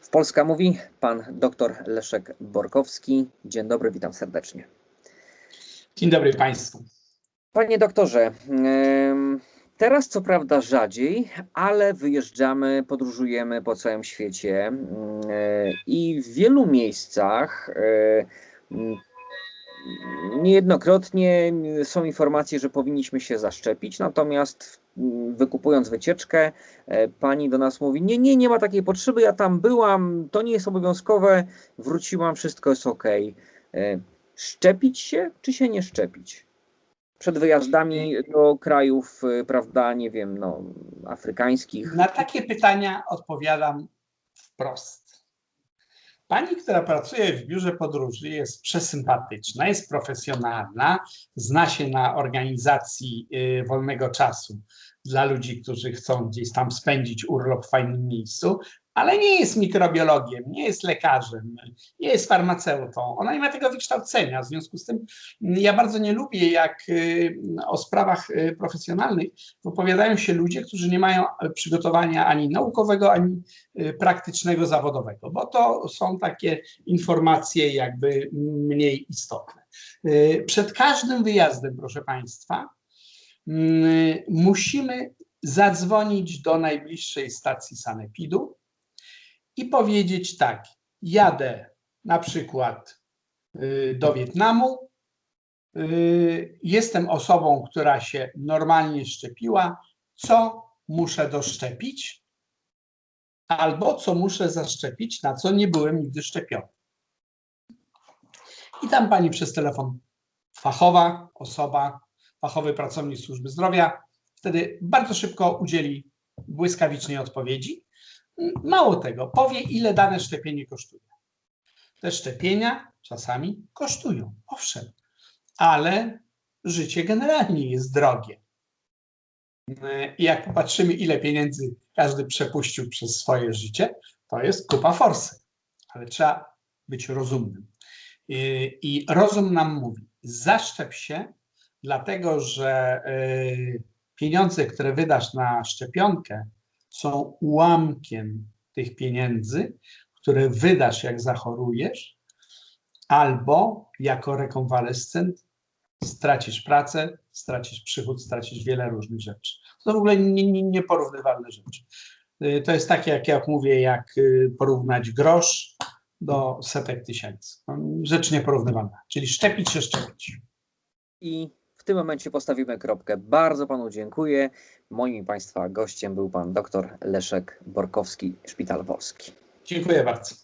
W Polska mówi pan dr Leszek Borkowski. Dzień dobry, witam serdecznie. Dzień dobry Państwu. Panie doktorze, teraz co prawda rzadziej, ale wyjeżdżamy, podróżujemy po całym świecie i w wielu miejscach niejednokrotnie są informacje, że powinniśmy się zaszczepić, natomiast wykupując wycieczkę, e, pani do nas mówi: Nie, nie, nie ma takiej potrzeby, ja tam byłam, to nie jest obowiązkowe, wróciłam, wszystko jest ok. Szczepić się, czy się nie szczepić? Przed wyjazdami do krajów, y, prawda, nie wiem, no, afrykańskich. Na takie pytania odpowiadam wprost. Pani, która pracuje w biurze podróży, jest przesympatyczna, jest profesjonalna, zna się na organizacji y, wolnego czasu dla ludzi, którzy chcą gdzieś tam spędzić urlop w fajnym miejscu, ale nie jest mikrobiologiem, nie jest lekarzem, nie jest farmaceutą. Ona nie ma tego wykształcenia. W związku z tym ja bardzo nie lubię, jak y, o sprawach y, profesjonalnych wypowiadają się ludzie, którzy nie mają przygotowania ani naukowego, ani y, praktycznego, zawodowego, bo to są takie informacje jakby mniej istotne. Przed każdym wyjazdem, proszę Państwa, musimy zadzwonić do najbliższej stacji sanepidu i powiedzieć tak, jadę na przykład y, do Wietnamu, y, jestem osobą, która się normalnie szczepiła, co muszę doszczepić, albo co muszę zaszczepić, na co nie byłem nigdy szczepiony. I tam pani przez telefon fachowa osoba, fachowy pracownik służby zdrowia, wtedy bardzo szybko udzieli błyskawicznej odpowiedzi Mało tego, powie, ile dane szczepienie kosztuje. Te szczepienia czasami kosztują, owszem, ale życie generalnie jest drogie. I jak popatrzymy, ile pieniędzy każdy przepuścił przez swoje życie, to jest kupa forsy. Ale trzeba być rozumnym. I rozum nam mówi: zaszczep się, dlatego że y, pieniądze, które wydasz na szczepionkę, są ułamkiem tych pieniędzy, które wydasz, jak zachorujesz, albo jako rekonwalescent stracisz pracę, stracisz przychód, stracisz wiele różnych rzeczy. To w ogóle nie, nie, nieporównywalne rzeczy. Y, to jest takie, jak ja mówię, jak y, porównać grosz do setek tysięcy. No, rzecz nieporównywalna. Czyli szczepić się, szczepić. I tym momencie postawimy kropkę. Bardzo Panu dziękuję. Moim Państwa gościem był Pan dr Leszek Borkowski, Szpital Wolski. Dziękuję bardzo.